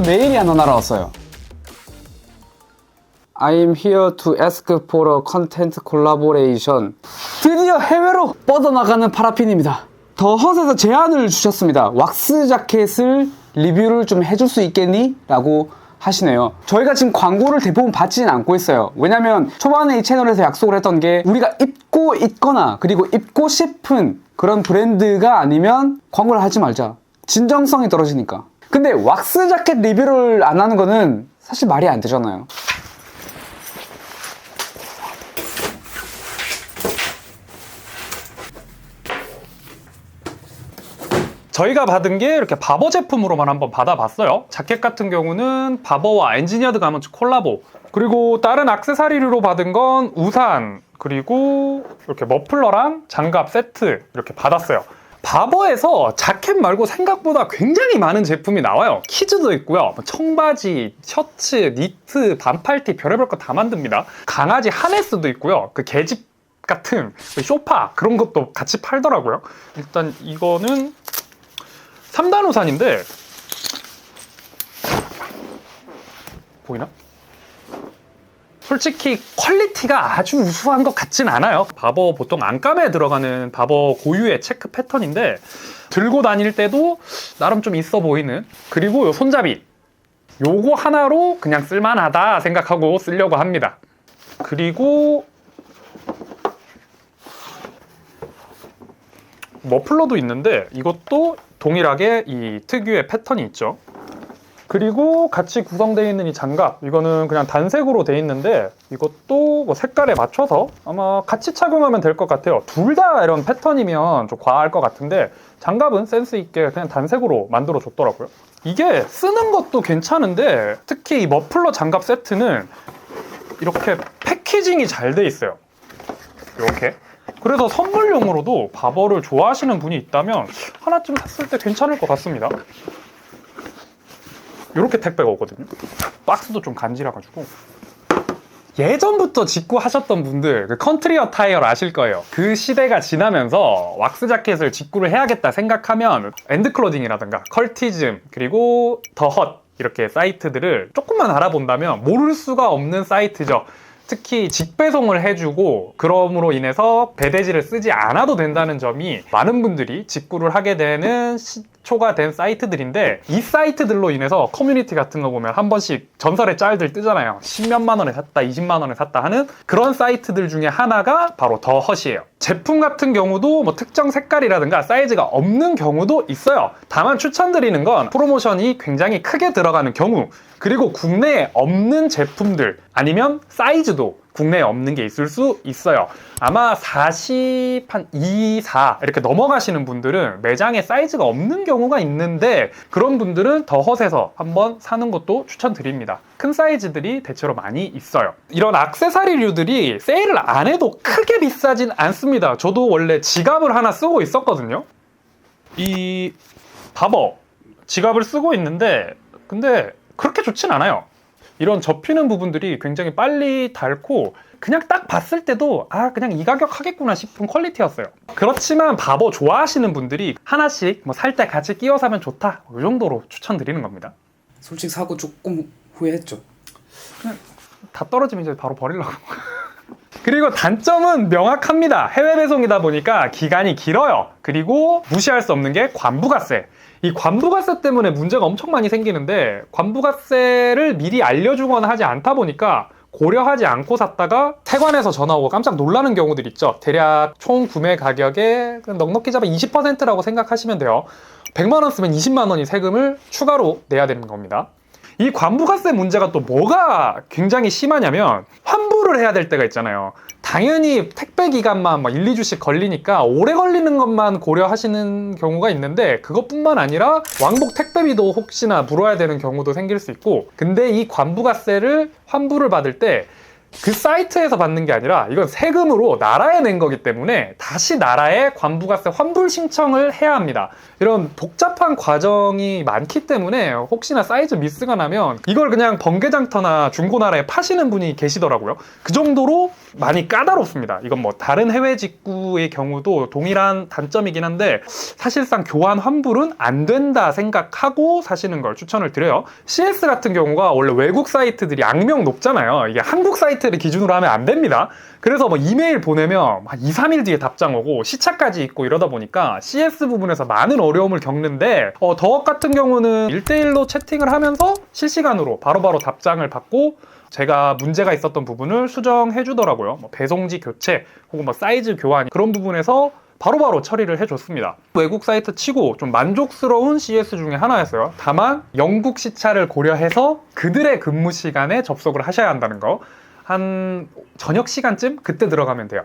해외에서 메일이 하나 날아왔어요. I'm here to ask for a content collaboration. 드디어 해외로 뻗어나가는 파라핀입니다. 더 헛에서 제안을 주셨습니다. 왁스 자켓을 리뷰를 좀 해줄 수 있겠니? 라고 하시네요. 저희가 지금 광고를 대부분 받지는 않고 있어요. 왜냐면 초반에 이 채널에서 약속을 했던 게 우리가 입고 있거나 그리고 입고 싶은 그런 브랜드가 아니면 광고를 하지 말자. 진정성이 떨어지니까. 근데 왁스 자켓 리뷰를 안 하는 거는 사실 말이 안 되잖아요. 저희가 받은 게 이렇게 바버 제품으로만 한번 받아봤어요. 자켓 같은 경우는 바버와 엔지니어드 가먼츠 콜라보. 그리고 다른 액세서리로 받은 건 우산, 그리고 이렇게 머플러랑 장갑 세트 이렇게 받았어요. 바버에서 자켓 말고 생각보다 굉장히 많은 제품이 나와요. 키즈도 있고요. 뭐 청바지, 셔츠, 니트, 반팔티 별의별 거 다 만듭니다. 강아지 하네스도 있고요. 그 계집 같은 그 쇼파 그런 것도 같이 팔더라고요. 일단 이거는 3단 우산인데 보이나? 솔직히 퀄리티가 아주 우수한 것 같진 않아요. 바버 보통 안감에 들어가는 바버 고유의 체크 패턴인데 들고 다닐 때도 나름 좀 있어 보이는 그리고 요 손잡이 요거 하나로 그냥 쓸만하다 생각하고 쓰려고 합니다. 그리고 머플러도 있는데 이것도 동일하게 이 특유의 패턴이 있죠. 그리고 같이 구성되어 있는 이 장갑 이거는 그냥 단색으로 되어 있는데 이것도 뭐 색깔에 맞춰서 아마 같이 착용하면 될 것 같아요. 둘 다 이런 패턴이면 좀 과할 것 같은데 장갑은 센스 있게 그냥 단색으로 만들어 줬더라고요. 이게 쓰는 것도 괜찮은데 특히 이 머플러 장갑 세트는 이렇게 패키징이 잘 돼 있어요. 이렇게. 그래서 선물용으로도 바버를 좋아하시는 분이 있다면 하나쯤 샀을 때 괜찮을 것 같습니다 이렇게 택배가 오거든요. 박스도 좀 간지러가지고. 예전부터 직구 하셨던 분들 그 컨트리 어 타이어를 아실 거예요. 그 시대가 지나면서 왁스 자켓을 직구를 해야겠다 생각하면 엔드클로징이라든가 컬티즘 그리고 더헛 이렇게 사이트들을 조금만 알아본다면 모를 수가 없는 사이트죠. 특히 직배송을 해주고 그럼으로 인해서 배대지를 쓰지 않아도 된다는 점이 많은 분들이 직구를 하게 되는 시 초가 된 사이트들인데 이 사이트들로 인해서 커뮤니티 같은 거 보면 한 번씩 전설의 짤들 뜨잖아요. 10몇만 원에 샀다 20만 원에 샀다 하는 그런 사이트들 중에 하나가 바로 더 헛이에요. 제품 같은 경우도 뭐 특정 색깔이라든가 사이즈가 없는 경우도 있어요. 다만 추천드리는 건 프로모션이 굉장히 크게 들어가는 경우 그리고 국내에 없는 제품들 아니면 사이즈도 국내에 없는 게 있을 수 있어요. 아마 40, 한 2, 4 이렇게 넘어가시는 분들은 매장에 사이즈가 없는 경우가 있는데 그런 분들은 더 헛에서 한번 사는 것도 추천드립니다. 큰 사이즈들이 대체로 많이 있어요. 이런 악세사리류들이 세일을 안 해도 크게 비싸진 않습니다. 저도 원래 지갑을 하나 쓰고 있었거든요. 이 바버 지갑을 쓰고 있는데 근데 그렇게 좋진 않아요. 이런 접히는 부분들이 굉장히 빨리 닳고 그냥 딱 봤을 때도 아 그냥 이 가격 하겠구나 싶은 퀄리티였어요. 그렇지만 바보 좋아하시는 분들이 하나씩 뭐 살 때 같이 끼워 사면 좋다 이 정도로 추천드리는 겁니다. 솔직히 사고 조금 후회했죠. 다 떨어지면 이제 바로 버리려고. 그리고 단점은 명확합니다. 해외 배송이다 보니까 기간이 길어요. 그리고 무시할 수 없는 게 관부가세. 이 관부가세 때문에 문제가 엄청 많이 생기는데 관부가세를 미리 알려주거나 하지 않다 보니까 고려하지 않고 샀다가 세관에서 전화 오고 깜짝 놀라는 경우들 있죠. 대략 총 구매 가격의 넉넉히 잡아 20%라고 생각하시면 돼요. 100만 원 쓰면 20만 원이 세금을 추가로 내야 되는 겁니다. 이 관부가세 문제가 또 뭐가 굉장히 심하냐면 환불을 해야 될 때가 있잖아요. 당연히 택배 기간만 막 1, 2주씩 걸리니까 오래 걸리는 것만 고려하시는 경우가 있는데 그것뿐만 아니라 왕복 택배비도 혹시나 물어야 되는 경우도 생길 수 있고 근데 이 관부가세를 환불을 받을 때 그 사이트에서 받는 게 아니라 이건 세금으로 나라에 낸 거기 때문에 다시 나라에 관부가세 환불 신청을 해야 합니다. 이런 복잡한 과정이 많기 때문에 혹시나 사이즈 미스가 나면 이걸 그냥 번개장터나 중고나라에 파시는 분이 계시더라고요. 그 정도로 많이 까다롭습니다. 이건 뭐 다른 해외 직구의 경우도 동일한 단점이긴 한데 사실상 교환 환불은 안 된다 생각하고 사시는 걸 추천을 드려요. CS 같은 경우가 원래 외국 사이트들이 악명 높잖아요. 이게 한국 사이트를 기준으로 하면 안 됩니다. 그래서 뭐 이메일 보내면 한 2, 3일 뒤에 답장 오고 시차까지 있고 이러다 보니까 CS 부분에서 많은 어려움을 겪는데 어, 더억 같은 경우는 1대1로 채팅을 하면서 실시간으로 바로바로 답장을 받고 제가 문제가 있었던 부분을 수정해 주더라고요. 뭐 배송지 교체 혹은 뭐 사이즈 교환 그런 부분에서 바로 바로 처리를 해줬습니다. 외국 사이트 치고 좀 만족스러운 CS 중에 하나였어요. 다만 영국 시차를 고려해서 그들의 근무 시간에 접속을 하셔야 한다는 거. 한 저녁 시간쯤 그때 들어가면 돼요.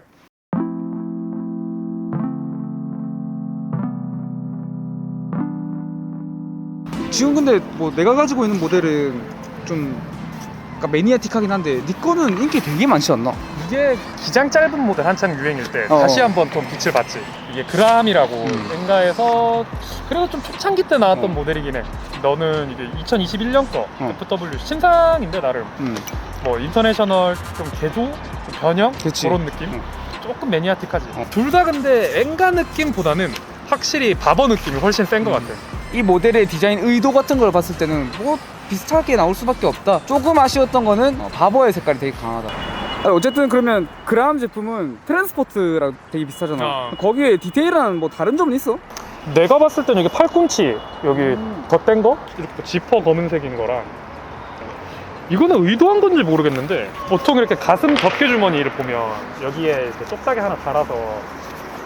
지금 근데 뭐 내가 가지고 있는 모델은 좀 그러니까 매니아틱하긴 한데 네 거는 인기 되게 많지 않나? 이게 기장 짧은 모델 한창 유행일 때 어. 다시 한번 좀 빛을 봤지. 이게 그람이라고 음. 엔가에서 그래도 좀 초창기 때 나왔던 어. 모델이긴 해. 너는 이게 2021년 거 어. FW 신상인데 나름 음. 뭐 인터내셔널 좀 개조, 좀 변형 그치. 그런 느낌. 어. 조금 매니아틱하지. 어. 둘다 근데 엔가 느낌보다는 확실히 바버 느낌이 훨씬 센것 음. 같아. 이 모델의 디자인 의도 같은 걸 봤을 때는 뭐 비슷하게 나올 수밖에 없다. 조금 아쉬웠던 거는 어, 바버의 색깔이 되게 강하다. 어쨌든 그러면 그라함 제품은 트랜스포트랑 되게 비슷하잖아. 어. 거기에 디테일한 뭐 다른 점은 있어? 내가 봤을 때는 여기 팔꿈치 여기 음. 덧댄 거 이렇게 또 지퍼 검은색인 거랑 이거는 의도한 건지 모르겠는데 보통 이렇게 가슴 덮개 주머니를 보면 여기에 이렇게 쪽다리 하나 달아서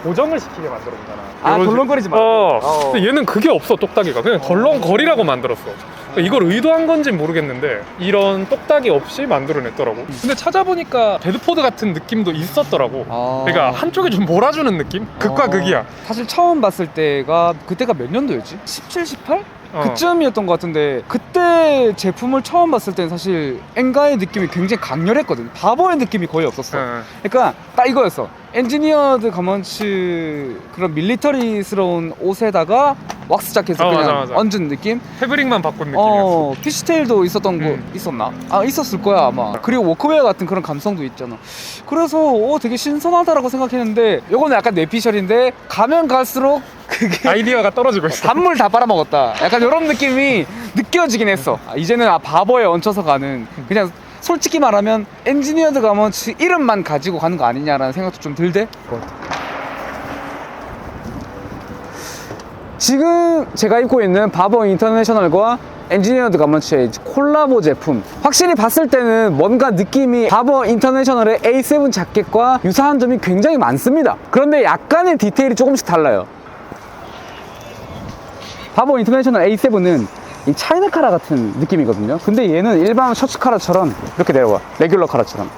고정을 시키게 만들어 주잖아. 아, 식- 덜렁거리지 말고. 어. 어. 근데 얘는 그게 없어 똑딱이가 그냥 덜렁거리라고 만들었어. 그러니까 이걸 의도한 건지 모르겠는데 이런 똑딱이 없이 만들어냈더라고. 근데 찾아보니까 데드포드 같은 느낌도 있었더라고. 아. 그러니까 한쪽에 좀 몰아주는 느낌? 극과 어. 극이야. 사실 처음 봤을 때가 그때가 몇 년도였지? 17, 18? 어. 그쯤이었던 것 같은데 그때 제품을 처음 봤을 때는 사실 엔가의 느낌이 굉장히 강렬했거든. 바버의 느낌이 거의 없었어. 어. 그러니까 딱 이거였어. 엔지니어드 가먼츠 그런 밀리터리스러운 옷에다가 왁스 자켓을 어, 그냥 맞아, 맞아. 얹은 느낌? 패브릭만 바꾼 느낌이었어. 어, 피시테일도 있었던 거 음. 있었나? 아 있었을 거야 아마. 그리고 워크웨어 같은 그런 감성도 있잖아. 그래서 어, 되게 신선하다라고 생각했는데 이거는 약간 뇌피셜인데 가면 갈수록 그게 아이디어가 떨어지고 있어. 단물 다 빨아먹었다. 약간 이런 느낌이 느껴지긴 했어. 아, 이제는 아, 바보에 얹혀서 가는 그냥 솔직히 말하면 엔지니어드 가먼츠 이름만 가지고 가는 거 아니냐라는 생각도 좀 들대. 지금 제가 입고 있는 바버 인터내셔널과 엔지니어드 가먼츠의 콜라보 제품 확실히 봤을 때는 뭔가 느낌이 바버 인터내셔널의 A7 자켓과 유사한 점이 굉장히 많습니다 그런데 약간의 디테일이 조금씩 달라요 바버 인터내셔널 A7은 이 차이나 카라 같은 느낌이거든요 근데 얘는 일반 셔츠 카라처럼 이렇게 내려와 레귤러 카라처럼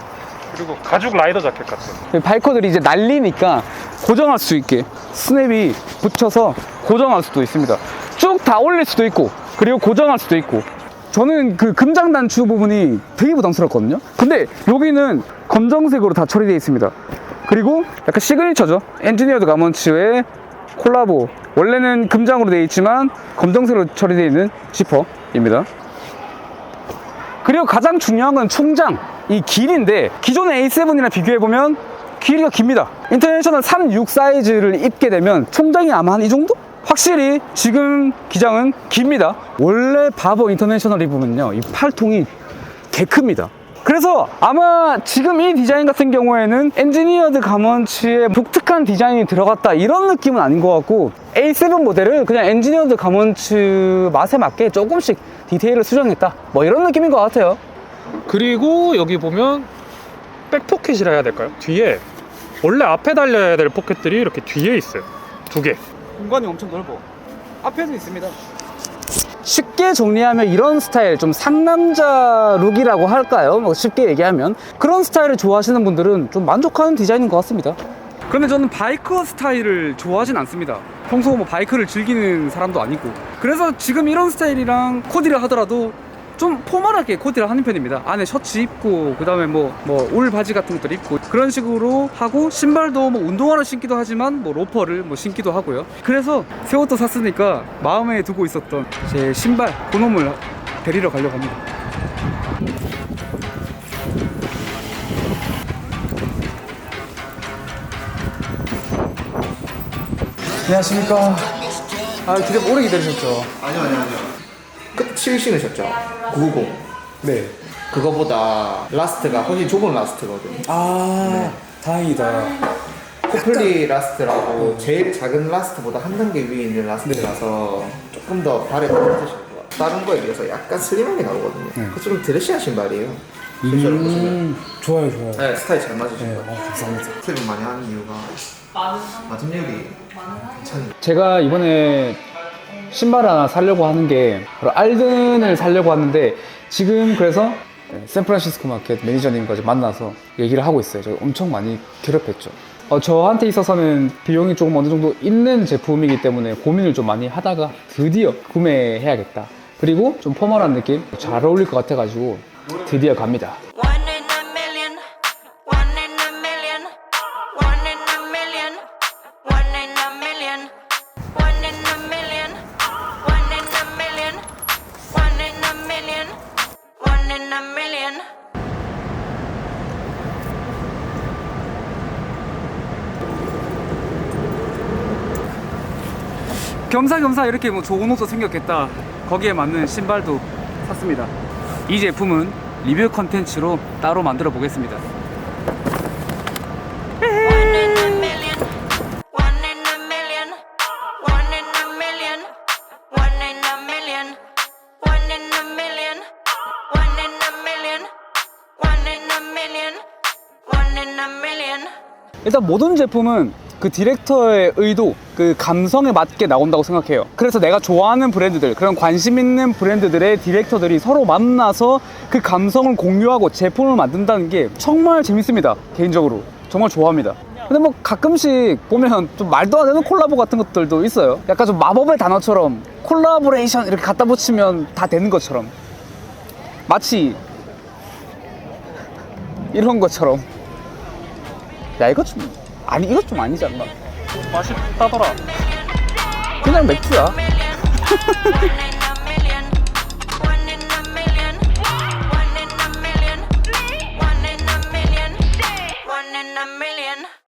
그리고 가죽 라이더 자켓 같은. 그 바이커들이 이제 날리니까 고정할 수 있게 스냅이 붙여서 고정할 수도 있습니다. 쭉 다 올릴 수도 있고 그리고 고정할 수도 있고 저는 그 금장 단추 부분이 되게 부담스럽거든요. 근데 여기는 검정색으로 다 처리되어 있습니다. 그리고 약간 시그니처죠. 엔지니어드 가먼츠의 콜라보. 원래는 금장으로 되어 있지만 검정색으로 처리되어 있는 지퍼입니다. 그리고 가장 중요한 건 총장 이 길인데 기존의 A7이랑 비교해보면 길이가 깁니다 인터내셔널 36 사이즈를 입게 되면 총장이 아마 한 이 정도? 확실히 지금 기장은 깁니다 원래 바버 인터내셔널 입으면요 이 팔통이 개 큽니다 그래서 아마 지금 이 디자인 같은 경우에는 엔지니어드 가먼츠의 독특한 디자인이 들어갔다 이런 느낌은 아닌 것 같고 A7 모델은 그냥 엔지니어드 가먼츠 맛에 맞게 조금씩 디테일을 수정했다 뭐 이런 느낌인 것 같아요 그리고 여기 보면 백포켓이라 해야 될까요? 뒤에 원래 앞에 달려야 될 포켓들이 이렇게 뒤에 있어요. 두 개. 공간이 엄청 넓어 앞에도 있습니다 쉽게 정리하면 이런 스타일 좀 상남자 룩이라고 할까요? 뭐 쉽게 얘기하면. 그런 스타일을 좋아하시는 분들은 좀 만족하는 디자인인 것 같습니다. 그런데 저는 바이커 스타일을 좋아하진 않습니다. 평소 뭐 바이크를 즐기는 사람도 아니고. 그래서 지금 이런 스타일이랑 코디를 하더라도 좀 포멀하게 코디를 하는 편입니다. 안에 셔츠 입고 그다음에 뭐뭐울 바지 같은 것들 입고 그런 식으로 하고 신발도 뭐 운동화를 신기도 하지만 뭐 로퍼를 뭐 신기도 하고요. 그래서 새 옷도 샀으니까 마음에 두고 있었던 제 신발 그놈을 데리러 가려고 합니다. 안녕하십니까. 아, 되게 오래 기다리셨죠? 아니요 아니요 아니요 끝 7 신으셨죠? 990 네. 그거보다 라스트가 훨씬 좁은 라스트거든 아, 다행이다. 코플리 라스트라고 제일 작은 라스트보다 한 단계 위에 있는 라스트라서 조금 더 발에 떨어지실 것 같아요. 다른 거에 비해서 약간 슬림하게 나오거든요. 그거 좀 드레시한 신발이에요. 실제로 보시면. 음, 좋아요, 좋아요. 네 스타일 잘 맞으신 네, 것 어, 같아요. 감사합니다. 스텝을 많이 하는 이유가 맞춤력이 괜찮아요. 제가 이번에 신발 하나 사려고 하는 게 바로 알든을 사려고 하는데 지금 그래서 샌프란시스코 마켓 매니저님까지 만나서 얘기를 하고 있어요. 제가 엄청 많이 괴롭혔죠. 어, 저한테 있어서는 비용이 조금 어느 정도 있는 제품이기 때문에 고민을 좀 많이 하다가 드디어 구매해야겠다. 그리고 좀 포멀한 느낌 잘 어울릴 것 같아가지고 드디어 갑니다. 겸사겸사 이렇게 뭐 좋은 옷도 생겼겠다. 거기에 맞는 신발도 샀습니다. 이 제품은 리뷰 컨텐츠로 따로 만들어 보겠습니다. 일단 모든 제품은 그 디렉터의 의도, 그 감성에 맞게 나온다고 생각해요. 그래서 내가 좋아하는 브랜드들, 그런 관심 있는 브랜드들의 디렉터들이 서로 만나서 그 감성을 공유하고 제품을 만든다는 게 정말 재밌습니다. 개인적으로. 정말 좋아합니다. 근데 뭐 가끔씩 보면 좀 말도 안 되는 콜라보 같은 것들도 있어요. 약간 좀 마법의 단어처럼 콜라보레이션 이렇게 갖다 붙이면 다 되는 것처럼. 마치 이런 것처럼. 야 이거 좀 아니 이거 좀 아니지 않나? 맛있다더라. 그냥 맥주야.